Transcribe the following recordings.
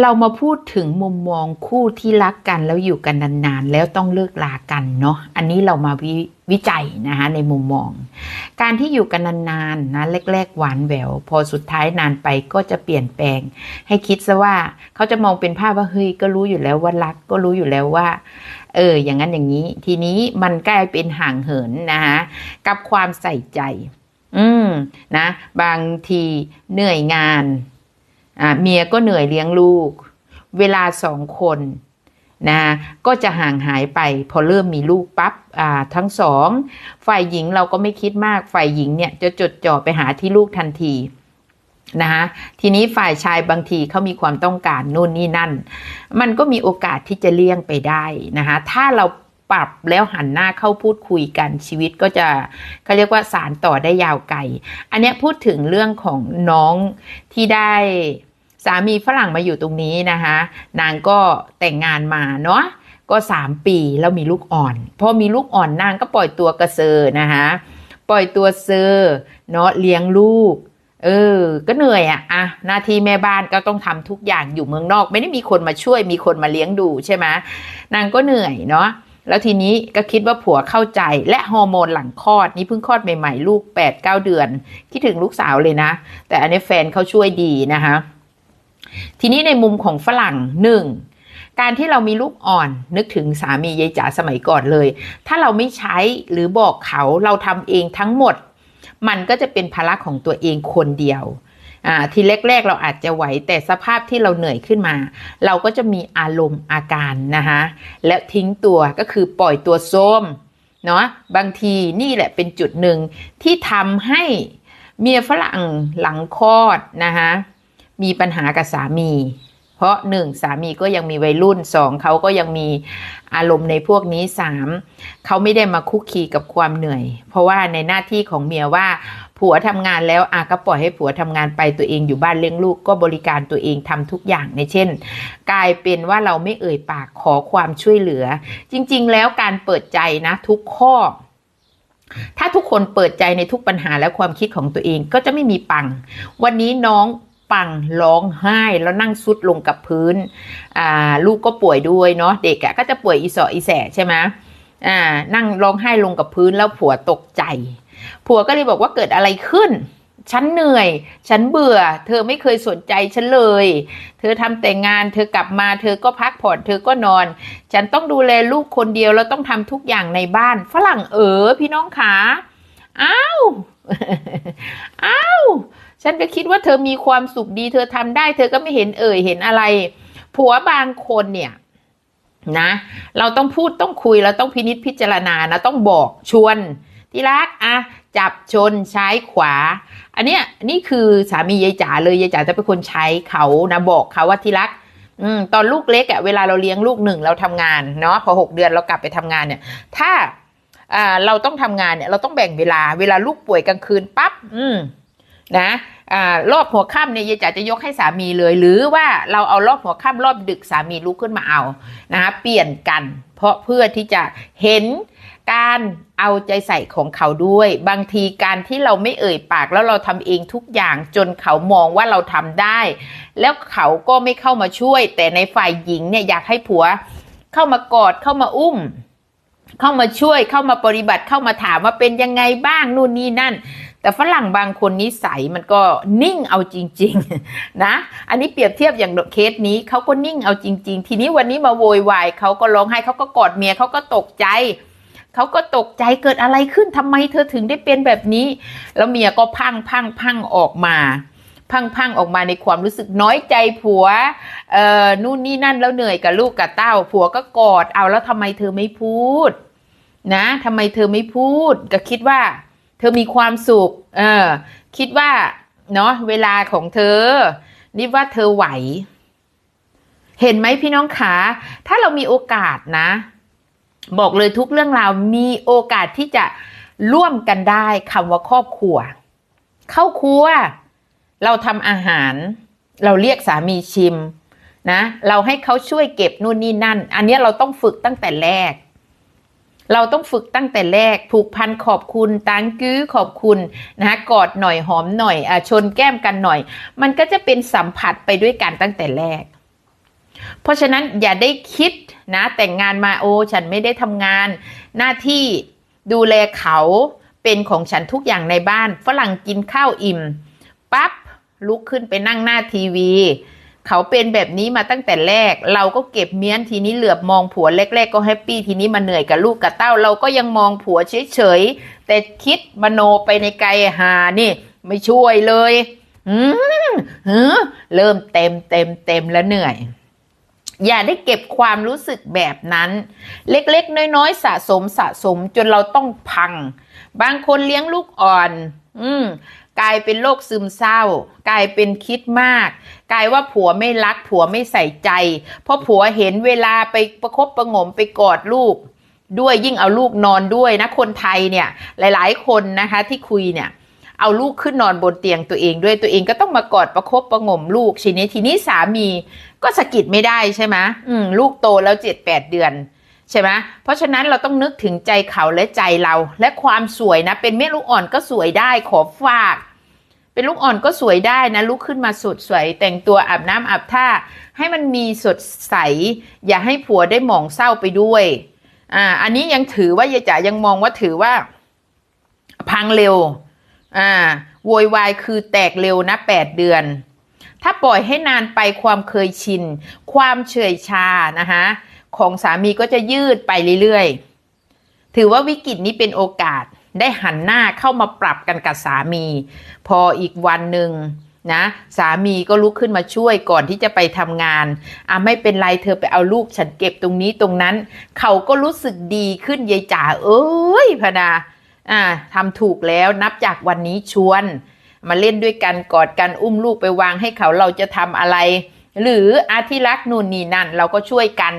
เรามาพูดถึงมุมมองคู่ที่รักกันแล้วอยู่กันนานๆ แล้วต้องเลิกลากันเนาะอันนี้เรามาวิวิจัยนะคะในมุมมอง การที่อยู่กันนานๆนะแรกๆหวานแหวว พอสุดท้ายนานไปก็จะเปลี่ยนแปลง ให้คิดซะว่าเขาจะมองเป็นภาพว่าเฮ้ยก็รู้อยู่แล้วว่ารักก็รู้อยู่แล้วว่าเอออย่างนั้นอย่างนี้ ทีนี้มันกลายเป็นห่างเหินนะคะกับความใส่ใจ อืมนะ บางทีเหนื่อยงาน อ่าเมียก็เหนื่อยเลี้ยงลูก เวลาสองคนนะก็จะห่างหายไปพอเริ่มมีลูกปั๊บอ่าทั้งสองฝ่ายหญิงเราก็ไม่คิดมากฝ่ายหญิงเนี่ยจะจดจ่อไปหาที่ลูกทันทีนะคะทีนี้ฝ่ายชายบางทีเขามีความต้องการนู่นนี่นั่น มันก็มีโอกาสที่จะเลี่ยงไปได้นะคะถ้าเราปรับแล้วหันหน้าเข้าพูดคุยกันชีวิตก็จะเขาเรียกว่าสารต่อได้ยาวไกล อันนี้พูดถึงเรื่องของน้องที่ได้ สามีฝรั่งมาอยู่ตรงนี้นะคะ นางก็แต่งงานมาเนาะก็สามปีแล้วมีลูกอ่อน พอมีลูกอ่อนนางก็ปล่อยตัวกระเซอนะคะปล่อยตัวเซอเนาะเลี้ยงลูก เออ ก็เหนื่อยอะอะหน้าที่แม่บ้านก็ต้องทำทุกอย่างอยู่เมืองนอก ไม่ได้มีคนมาช่วยมีคนมาเลี้ยงดูใช่ไหมนางก็เหนื่อยเนาะแล้วทีนี้ก็คิดว่าผัวเข้าใจและฮอร์โมนหลังคลอดนี่เพิ่งคลอดใหม่ๆ ลูก8ปดเเดือน คิดถึงลูกสาวเลยนะ แต่อันนี้แฟนเขาช่วยดีนะคะ ทีนี้ในมุมของฝรั่งหนึ่งการที่เรามีลูกอ่อนนึกถึงสามียายจ๋าสมัยก่อนเลย ถ้าเราไม่ใช้หรือบอกเขาเราทำเองทั้งหมด มันก็จะเป็นภาระของตัวเองคนเดียวทีแรกๆเราอาจจะไหวแต่สภาพที่เราเหนื่อยขึ้นมา เราก็จะมีอารมณ์อาการนะคะและทิ้งตัวก็คือปล่อยตัวโซมเนาะบางทีนี่แหละเป็นจุดหนึ่งที่ทำให้เมียฝรั่งหลังคลอดนะคะ มีปัญหากับสามี เพราะหนึ่งสามีก็ยังมีวัยรุ่นสองเขาก็ยังมีอารมณ์ในพวกนี้สามเขาไม่ได้มาคุกคีกับความเหนื่อย เพราะว่าในหน้าที่ของเมียว่าผัวทำงานแล้วอาก็ปล่อยให้ผัวทำงานไปตัวเองอยู่บ้านเลี้ยงลูกก็บริการตัวเองทำทุกอย่างในเช่น กลายเป็นว่าเราไม่เอ่ยปากขอความช่วยเหลือ จริง ๆ แล้วการเปิดใจนะทุกข้อ ถ้าทุกคนเปิดใจในทุกปัญหาและความคิดของตัวเองก็จะไม่มีปัง วันนี้น้อง ปังร้องไห้แล้วนั่งซุดลงกับพื้นอ่าลูกก็ป่วยด้วยเนาะเด็กอะก็จะป่วยอีสออีแสใช่ไหมอ่านั่งร้องไห้ลงกับพื้นแล้วผัวตกใจ ผัวก็เลยบอกว่าเกิดอะไรขึ้นฉันเหนื่อย ฉันเบื่อ เธอไม่เคยสนใจฉันเลย เธอทำแต่งาน เธอกลับมา เธอก็พักผ่อน เธอก็นอน ฉันต้องดูแลลูกคนเดียว แล้วต้องทำทุกอย่างในบ้าน ฝรั่งเออพี่น้องขา อ้าว อ้าว ฉันก็คิดว่าเธอมีความสุขดี เธอทำได้ เธอก็ไม่เห็นเอ่ยเห็นอะไร ผัวบางคนเนี่ยนะ เราต้องพูดต้องคุยเราต้องพินิษพิจารณานะต้องบอกชวนที่รักอะจับชนใช้ขวา อันเนี้ยนี่คือสามียายจ๋าเลยยายจ๋าจะเป็นคนใช้เขานะบอกเขาว่าที่รักอืมตอนลูกเล็กอะ่ะเวลาเราเลี้ยงลูกหนึ่งเราทำงานเนาะพอหกเดือนเรากลับไปทำงานเนี่ย ถ้าอ่าเราต้องทำงานเนี่ย เราต้องแบ่งเวลาเวลาลูกป่วยกลางคืนปั๊บอืม นะรอบหัวค่ำเนี่ยยายจ๋าจะยกให้สามีเลย หรือว่าเราเอารอบหัวค่ำรอบดึกสามีลุกขึ้นมาเอานะคะเปลี่ยนกัน เพราะเพื่อที่จะเห็นการเอาใจใส่ของเขาด้วย บางทีการที่เราไม่เอ่ยปากแล้วเราทำเองทุกอย่างจนเขามองว่าเราทำได้ แล้วเขาก็ไม่เข้ามาช่วย แต่ในฝ่ายหญิงเนี่ยอยากให้ผัวเข้ามากอดเข้ามาอุ้ม เข้ามาช่วยเข้ามาปฏิบัติเข้ามาถามว่าเป็นยังไงบ้างนู่นนี่นั่น แต่ฝรั่งบางคนนิสัยมันก็นิ่งเอาจริง ๆ นะ อันนี้เปรียบเทียบอย่างเคสนี้เขาก็นิ่งเอาจริง ๆ ทีนี้วันนี้มาโวยวายเขาก็ร้องไห้เขาก็กอดเมียเขาก็ตกใจเขาก็ตกใจเกิดอะไรขึ้นทำไมเธอถึงได้เป็นแบบนี้ แล้วเมียก็พังพังพังออกมาพังพังออกมาในความรู้สึกน้อยใจผัวเอ่อนู่นนี่นั่นแล้วเหนื่อยกับลูกกับเต้า ผัวก็กอดเอาแล้วทำไมเธอไม่พูด นะทำไมเธอไม่พูด ก็คิดว่า เธอมีความสุข เออ คิดว่าเนาะเวลาของเธอนี่ว่าเธอไหว เห็นไหมพี่น้องขา ถ้าเรามีโอกาสนะ บอกเลยทุกเรื่องราวมีโอกาสที่จะร่วมกันได้คำว่าครอบครัว เข้าครัว เราทำอาหาร เราเรียกสามีชิมนะ เราให้เขาช่วยเก็บนู่นนี่นั่น อันนี้เราต้องฝึกตั้งแต่แรก เราต้องฝึกตั้งแต่แรกผูกพันขอบคุณตังกื้อขอบคุณนะกอดหน่อยหอมหน่อยอชนแก้มกันหน่อย มันก็จะเป็นสัมผัสไปด้วยกันตั้งแต่แรก เพราะฉะนั้นอย่าได้คิดนะแต่งงานมาโอฉันไม่ได้ทำงาน หน้าที่ดูแลเขาเป็นของฉันทุกอย่างในบ้าน ฝรั่งกินข้าวอิ่มปั๊บลุกขึ้นไปนั่งหน้าทีวี เขาเป็นแบบนี้มาตั้งแต่แรก เราก็เก็บเมียนทีนี้เหลือบมองผัวแรก ๆ ก็แฮปปี้ทีนี้มาเหนื่อยกับลูกกับเต้า เราก็ยังมองผัวเฉยๆแต่คิดมโนไปในไกลหานี่ ไม่ช่วยเลยอืมเริ่มเต็มเต็มเต็มแล้วเหนื่อยอย่าได้เก็บความรู้สึกแบบนั้น เล็กๆ น้อยๆ สะสมสะสมจนเราต้องพัง บางคนเลี้ยงลูกอ่อน อืม กลายเป็นโรคซึมเศร้า กลายเป็นคิดมาก กลายว่าผัวไม่รัก ผัวไม่ใส่ใจ เพราะผัวเห็นเวลาไปประคบประงมไปกอดลูก ด้วยยิ่งเอาลูกนอนด้วยนะคนไทยเนี่ยหลายๆ คนนะคะที่คุยเนี่ยเอาลูกขึ้นนอนบนเตียงตัวเองด้วยตัวเองก็ต้องมากอดประคบประงมลูกทีนี้ทีนี้สามีก็สะกิดไม่ได้ใช่ไหมอืมลูกโตแล้วเจ็ดแปดเดือนใช่ไหมเพราะฉะนั้นเราต้องนึกถึงใจเขาและใจเรา และความสวยนะ เป็นแม่ลูกอ่อนก็สวยได้ขอฝาก เป็นลูกอ่อนก็สวยได้นะลุกขึ้นมาสดสวยแต่งตัวอาบน้ำอาบท่า ให้มันมีสดใส อย่าให้ผัวได้หมองเศร้าไปด้วยอ่าอันนี้ยังถือว่ายายจ๋ายังมองว่าถือว่า พังเร็วอ่าโวยวายคือแตกเร็วนะแปดเดือน ถ้าปล่อยให้นานไปความเคยชิน ความเฉยชานะคะของสามีก็จะยืดไปเรื่อยๆ ถือว่าวิกฤตนี้เป็นโอกาส ได้หันหน้าเข้ามาปรับกันกับสามี พออีกวันหนึ่งนะสามีก็ลุกขึ้นมาช่วยก่อนที่จะไปทำงานอะไม่เป็นไรเธอไปเอาลูกฉันเก็บตรงนี้ตรงนั้น เขาก็รู้สึกดีขึ้นยายจ๋าเอ้ยพนาอ่าทำถูกแล้วนับจากวันนี้ชวน มาเล่นด้วยกันกอดกันอุ้มลูกไปวางให้เขาเราจะทำอะไร หรืออาทิรักนู่นนี่นั่นเราก็ช่วยกัน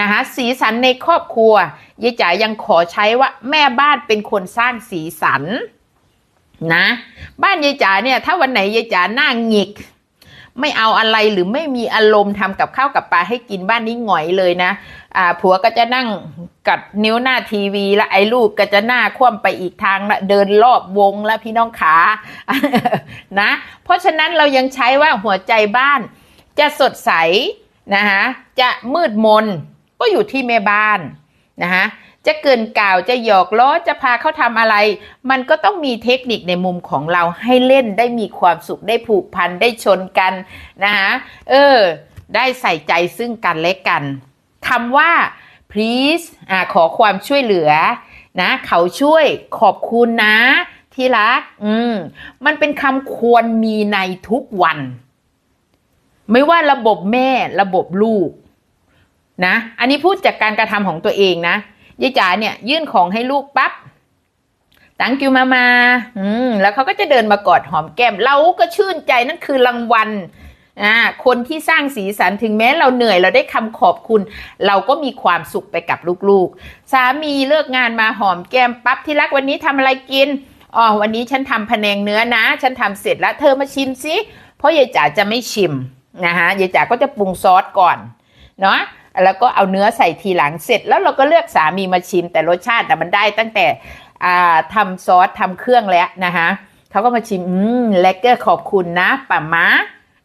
นะคะสีสันในครอบครัวยายจ๋ายังขอใช้ว่าแม่บ้านเป็นคนสร้างสีสันนะบ้านยายจ๋าเนี่ยถ้าวันไหนยายจ๋าหน้าหงิก ไม่เอาอะไรหรือไม่มีอารมณ์ทำกับข้าวกับปลาให้กินบ้านนี้หงอยเลยนะอ่าผัวก็จะนั่งกัดนิ้วหน้าทีวีแล้วไอ้ลูกก็จะหน้าคว่ำไปอีกทางละเดินรอบวงแล้วพี่น้องขานะ เพราะฉะนั้นเรายังใช้ว่าหัวใจบ้าน จะสดใสนะคะจะมืดมนก็อยู่ที่แม่บ้านนะคะจะเกินกล่าวจะหยอกล้อจะพาเขาทำอะไร มันก็ต้องมีเทคนิคในมุมของเราให้เล่นได้มีความสุขได้ผูกพันได้ชนกันนะคะเออ ได้ใส่ใจซึ่งกันและกันคำว่า please อ่าขอความช่วยเหลือนะเขาช่วยขอบคุณนะที่รัก อืม มันเป็นคำควรมีในทุกวัน ไม่ว่าระบบแม่ระบบลูกนะ อันนี้พูดจากการกระทำของตัวเองนะยายจ๋าเนี่ยยื่นของให้ลูกปับ๊บตังกิวมามา อืม แล้วเขาก็จะเดินมากอดหอมแก้ม เราก็ชื่นใจนั่นคือรางวัล อ่า คนที่สร้างสีสันถึงแม้เราเหนื่อยเราได้คำขอบคุณ เราก็มีความสุขไปกับลูกๆ สามีเลิกงานมาหอมแก้มปั๊บที่รักวันนี้ทำอะไรกิน อ๋อ วันนี้ฉันทำพแนงเนื้อนะ ฉันทำเสร็จแล้วเธอมาชิมสิ เพราะยายจ๋าจะไม่ชิม นะคะยายจ๋าก็จะปรุงซอสก่อนเนาะแล้วก็เอาเนื้อใส่ทีหลังเสร็จ แล้วเราก็เลือกสามีมาชิมแต่รสชาติแต่มันได้ตั้งแต่อ่าทำซอสทำเครื่องแล้วนะคะเขาก็มาชิมอืมแลกเกอร์ขอบคุณนะป้าม้า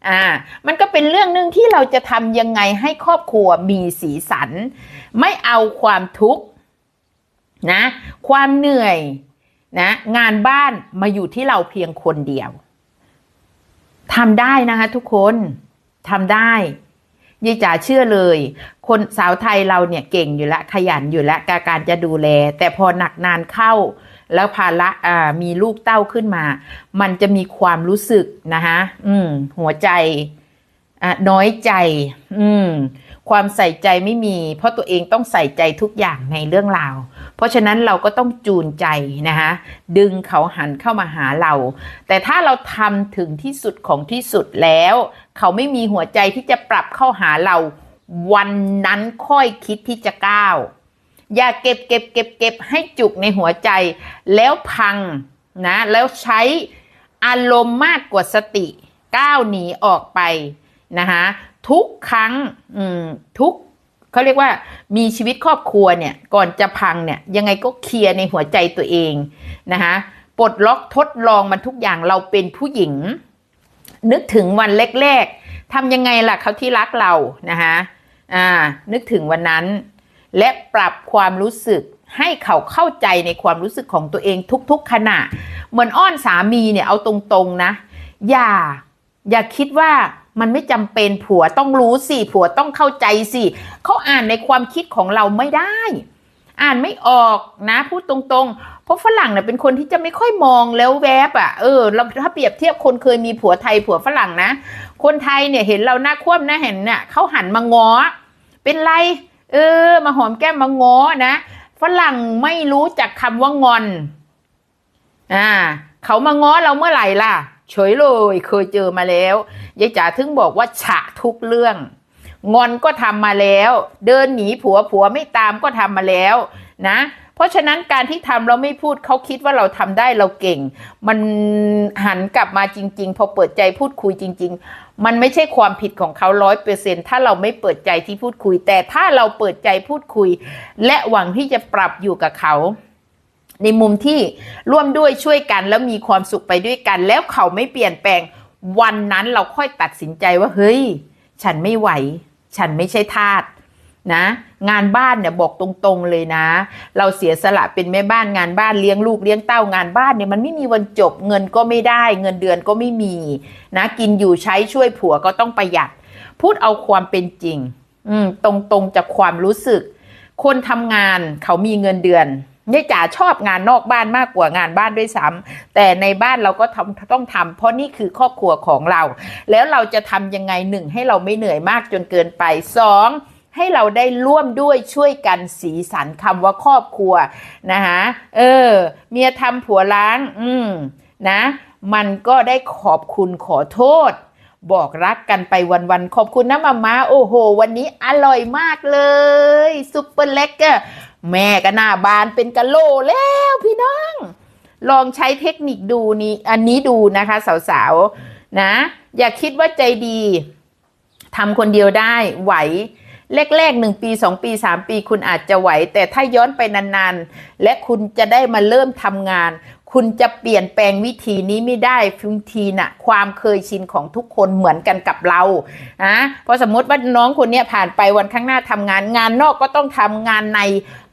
อ่ามันก็เป็นเรื่องหนึ่งที่เราจะทำยังไงให้ครอบครัวมีสีสัน ไม่เอาความทุกข์นะความเหนื่อยนะงานบ้านมาอยู่ที่เราเพียงคนเดียวทำได้นะคะทุกคน ทำได้ยายจ๋าเชื่อเลย คนสาวไทยเราเนี่ยเก่งอยู่แล้วขยันอยู่แล้วกการจะดูแล แต่พอหนักนานเข้า แล้วภาระอ่ามีลูกเต้าขึ้นมา มันจะมีความรู้สึกนะคะอืม หัวใจอะน้อยใจ อืม ความใส่ใจไม่มี เพราะตัวเองต้องใส่ใจทุกอย่างในเรื่องราวเพราะฉะนั้นเราก็ต้องจูนใจนะคะดึงเขาหันเข้ามาหาเรา แต่ถ้าเราทำถึงที่สุดของที่สุดแล้ว เขาไม่มีหัวใจที่จะปรับเข้าหาเรา วันนั้นค่อยคิดที่จะก้าว อย่าเก็บเก็บเก็บเก็บให้จุกในหัวใจ แล้วพังนะ แล้วใช้อารมณ์มากกว่าสติก้าวหนีออกไปนะคะทุกครั้งทุกเขาเรียกว่ามีชีวิตครอบครัวเนี่ยก่อนจะพังเนี่ยยังไงก็เคลียร์ในหัวใจตัวเองนะคะปลดล็อกทดลองมันทุกอย่างเราเป็นผู้หญิง นึกถึงวันแรกๆทำยังไงล่ะเขาที่รักเรานะคะอ่านึกถึงวันนั้น และปรับความรู้สึกให้เขาเข้าใจในความรู้สึกของตัวเองทุก ๆ ขณะ เหมือนอ้อนสามีเนี่ยเอาตรงๆนะ อย่า อย่าคิดว่ามันไม่จำเป็นผัวต้องรู้สิ ผัวต้องเข้าใจสิเขาอ่านในความคิดของเราไม่ได้ อ่านไม่ออกนะ พูดตรงๆ เพราะฝรั่งเนี่ยเป็นคนที่จะไม่ค่อยมองแล้วแวบอะเออเราถ้าเปรียบเทียบคนเคยมีผัวไทยผัวฝรั่งนะ คนไทยเนี่ยเห็นเราหน้าคว่ำหน้าเห็นเนี่ยเขาหันมาง้อ เป็นไร เออ มาหอมแก้มมาง้อนะฝรั่งไม่รู้จักคำว่างอน อ่า เขามาง้อเราเมื่อไหร่ล่ะ เฉยเลย เคยเจอมาแล้วยายจ๋าถึงบอกว่าฉะทุกเรื่อง งอนก็ทำมาแล้ว เดินหนีผัวผัวไม่ตามก็ทำมาแล้วนะ เพราะฉะนั้นการที่ทำเราไม่พูดเขาคิดว่าเราทำได้เราเก่ง มันหันกลับมาจริง ๆ พอเปิดใจพูดคุยจริง ๆ มันไม่ใช่ความผิดของเขาร้อยเปอร์เซ็นถ้าเราไม่เปิดใจที่พูดคุย แต่ถ้าเราเปิดใจพูดคุย และหวังที่จะปรับอยู่กับเขาในมุมที่ร่วมด้วยช่วยกันแล้วมีความสุขไปด้วยกัน แล้วเขาไม่เปลี่ยนแปลงวันนั้นเราค่อยตัดสินใจว่าเฮ้ย ฉันไม่ไหว ฉันไม่ใช่ทาสนะ งานบ้านเนี่ยบอกตรงๆเลยนะ เราเสียสละเป็นแม่บ้านงานบ้านเลี้ยงลูกเลี้ยงเต้างานบ้านเนี่ยมันไม่มีวันจบเงินก็ไม่ได้ เงินเดือนก็ไม่มีนะ กินอยู่ใช้ช่วยผัวก็ต้องประหยัด พูดเอาความเป็นจริง อืมตรงๆจากความรู้สึก คนทำงานเขามีเงินเดือน ยายจ๋าชอบงานนอกบ้านมากกว่างานบ้านด้วยซ้ำแต่ในบ้านเราก็ทำต้องทำเพราะนี่คือครอบครัวของเรา แล้วเราจะทำยังไงหนึ่งให้เราไม่เหนื่อยมากจนเกินไปสองให้เราได้ร่วมด้วยช่วยกันสีสันคำว่าครอบครัวนะคะเออ เมียทำผัวล้าง อืมนะ มันก็ได้ขอบคุณขอโทษ บอกรักกันไปวันๆขอบคุณนะมาม่าโอ้โห วันนี้อร่อยมากเลยซุปเปอร์เล็กอะแม่ก็หน้าบานเป็นกะโหลแล้วพี่น้อง ลองใช้เทคนิคดูนี้อันนี้ดูนะคะ สาวๆนะ อย่าคิดว่าใจดีทำคนเดียวได้ไหวแรกๆหนึ่งปีสองปีสามปีคุณอาจจะไหว แต่ถ้าย้อนไปนานๆ และคุณจะได้มาเริ่มทำงาน คุณจะเปลี่ยนแปลงวิธีนี้ไม่ได้บางทีน่ะความเคยชินของทุกคนเหมือนกันกับเรานะเพราะสมมติว่าน้องคนเนี้ยผ่านไปวันข้างหน้าทำงานงานนอกก็ต้องทำงานใน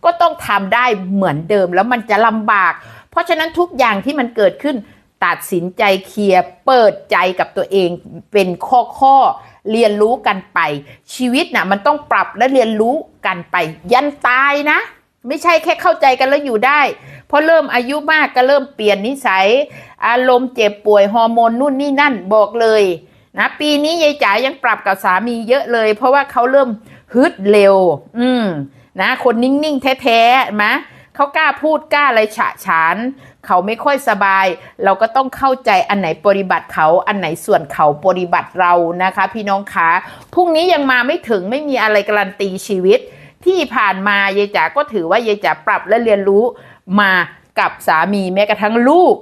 ก็ต้องทำได้เหมือนเดิมแล้วมันจะลำบาก เพราะฉะนั้นทุกอย่างที่มันเกิดขึ้นตัดสินใจเคลียร์เปิดใจกับตัวเองเป็นข้อข้อๆเรียนรู้กันไป ชีวิตน่ะมันต้องปรับและเรียนรู้กันไป ยันตายนะ ไม่ใช่แค่เข้าใจกันแล้วอยู่ได้ เพอเริ่มอายุมากก็เริ่มเปลี่ยนนิสัย อารมณ์เจ็บป่วยฮอร์โมนนู่นนี่นั่นบอกเลยนะปีนี้ยายจ๋ายังปรับกับสามีเยอะเลย เพราะว่าเขาเริ่มฮึดเร็ว อืมนะคนนิ่งๆแท้ๆมะเขากล้าพูดกล้าอะไรฉะฉาน เขาไม่ค่อยสบาย เราก็ต้องเข้าใจอันไหนปฏิบัติเขาอันไหนส่วนเขาปฏิบัติเรานะคะ พี่น้องคะพรุ่งนี้ยังมาไม่ถึงไม่มีอะไรการันตีชีวิต ที่ผ่านมายายจ๋าก็ถือว่ายายจ๋าปรับและเรียนรู้มากับสามีแม้กระทั่งลูก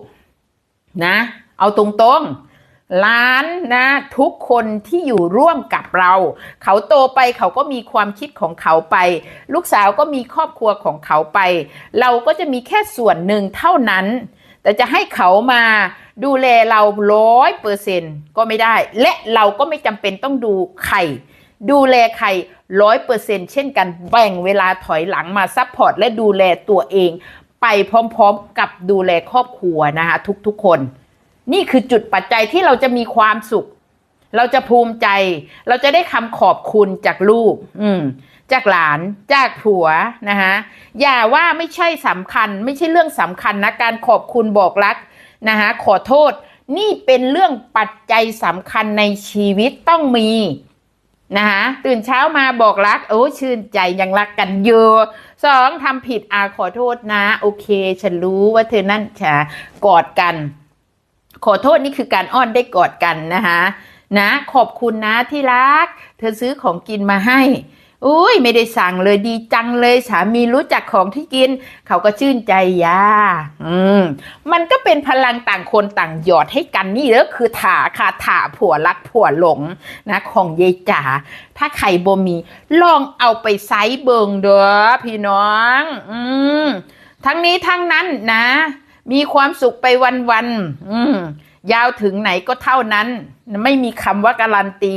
นะ เอาตรงๆล้านนะ ทุกคนที่อยู่ร่วมกับเรา เขาโตไปเขาก็มีความคิดของเขาไป ลูกสาวก็มีครอบครัวของเขาไป เราก็จะมีแค่ส่วนหนึ่งเท่านั้น แต่จะให้เขามาดูแลเราร้อยเปอร์เซ็นก็ไม่ได้ และเราก็ไม่จำเป็นต้องดูใคร ดูแลใครร้อยเปอร์เซ็นเช่นกันแบ่งเวลาถอยหลังมาซัพพอร์ตและดูแลตัวเอง ไปพร้อมๆกับดูแลครอบครัวนะคะทุกๆคน นี่คือจุดปัจจัยที่เราจะมีความสุข เราจะภูมิใจ เราจะได้คำขอบคุณจากลูก อืมจากหลานจากผัวนะคะอย่าว่าไม่ใช่สำคัญ ไม่ใช่เรื่องสำคัญนะการขอบคุณบอกรักนะคะขอโทษ นี่เป็นเรื่องปัจจัยสำคัญในชีวิตต้องมี นะคะตื่นเช้ามาบอกรัก โอ้ชื่นใจยังรักกันอยู่สองทำผิดอาขอโทษนะ โอเค ฉันรู้ว่าเธอนั่นฉากอดกัน ขอโทษนี่คือการอ้อนได้กอดกันนะคะนะ ขอบคุณนะที่รัก เธอซื้อของกินมาให้ อุ้ยไม่ได้สั่งเลยดีจังเลยสามีรู้จักของที่กิน เขาก็ชื่นใจยาอืมมันก็เป็นพลังต่างคนต่างหยอดให้กันนี่แล้วคือถาคาถาผัวรักผัวหลงนะของยายจ๋าถ้าใครบ่มี ลองเอาไปไซส์เบิงเด้อพี่น้อง อืมทั้งนี้ทั้งนั้นนะ มีความสุขไปวันๆอืมยาวถึงไหนก็เท่านั้น ไม่มีคำว่าการันตี